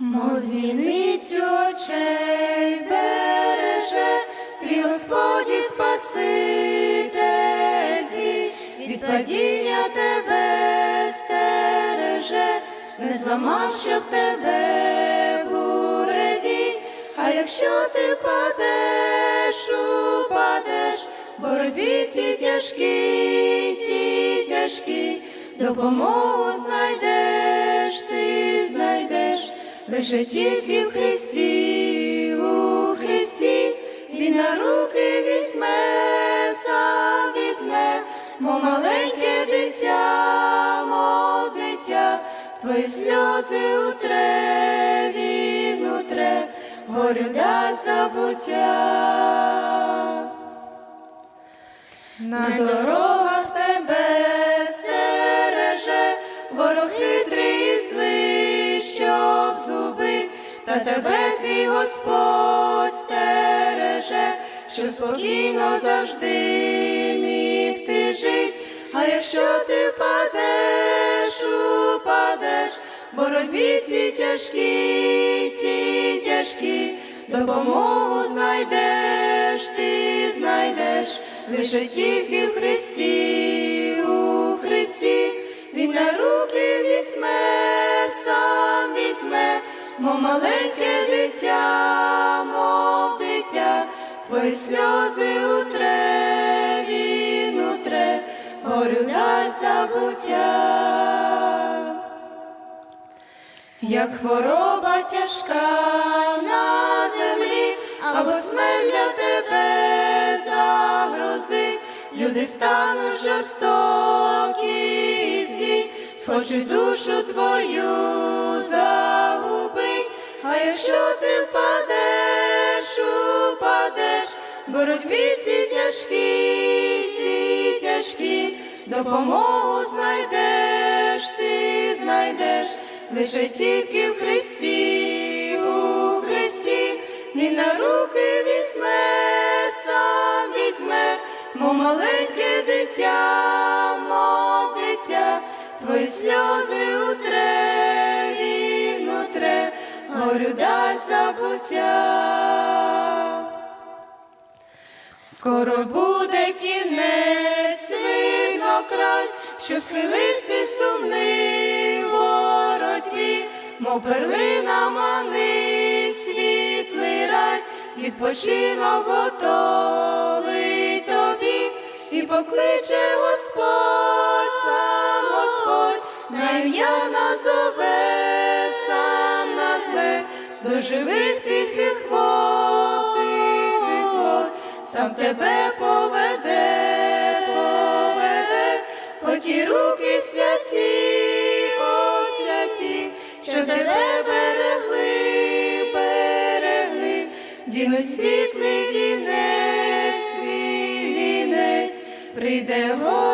Мов зіницю очей береже, твій Господь і Спаситель твій, від падіння тебе стереже, не зламав, щоб тебе буреві, а якщо ти впадеш, упадеш, боротьбі ці тяжкі, ці тяжкі, допомогу знайдеш, ти знайдеш, лише тільки в Христі, у Христі, Він на руки візьме, сам візьме, мов маленьке дитя, мов дитя, твої сльози утре, він утре, горю дасть забуття. На дорогах тебе стереже, ворог хитрий і злий, згубив, та тебе твій Господь стереже, щоб спокійно завжди міг ти жить. А якщо ти впадеш, упадеш, боротьбі ці тяжкі, ці тяжкі, допомогу знайдеш, ти знайдеш, лише тільки в Христі, у Христі, Він на руки візьме, сам мов маленьке дитя, мов дитя, твої сльози утре, він утре, горю дасть забуття. Як хвороба тяжка на землі, або смерть для тебе загрози, люди стануть жорстокі і злі, схочуть душу твою загубить, а якщо ти впадеш, упадеш, боротьбі ці тяжкі, ці тяжкі, допомогу знайдеш, ти знайдеш. Лише тільки в Христі, у Христі, Він на руки візьме, сам візьме, мов маленьке дитя, мов дитя, твої сльози утре, горю забуття. Скоро буде кінець, видно край, що схилився сумний боротьбі, мов перлина манить світлий рай, відпочинок готовий тобі, і покличе Господь, Господь, на ім'я назове, до живих тихих вод, сам тебе поведе, поведе, по ті руки святі, о святі, що тебе берегли, берегли, дінуть світлий вінець, твій вінець, прийде Господь.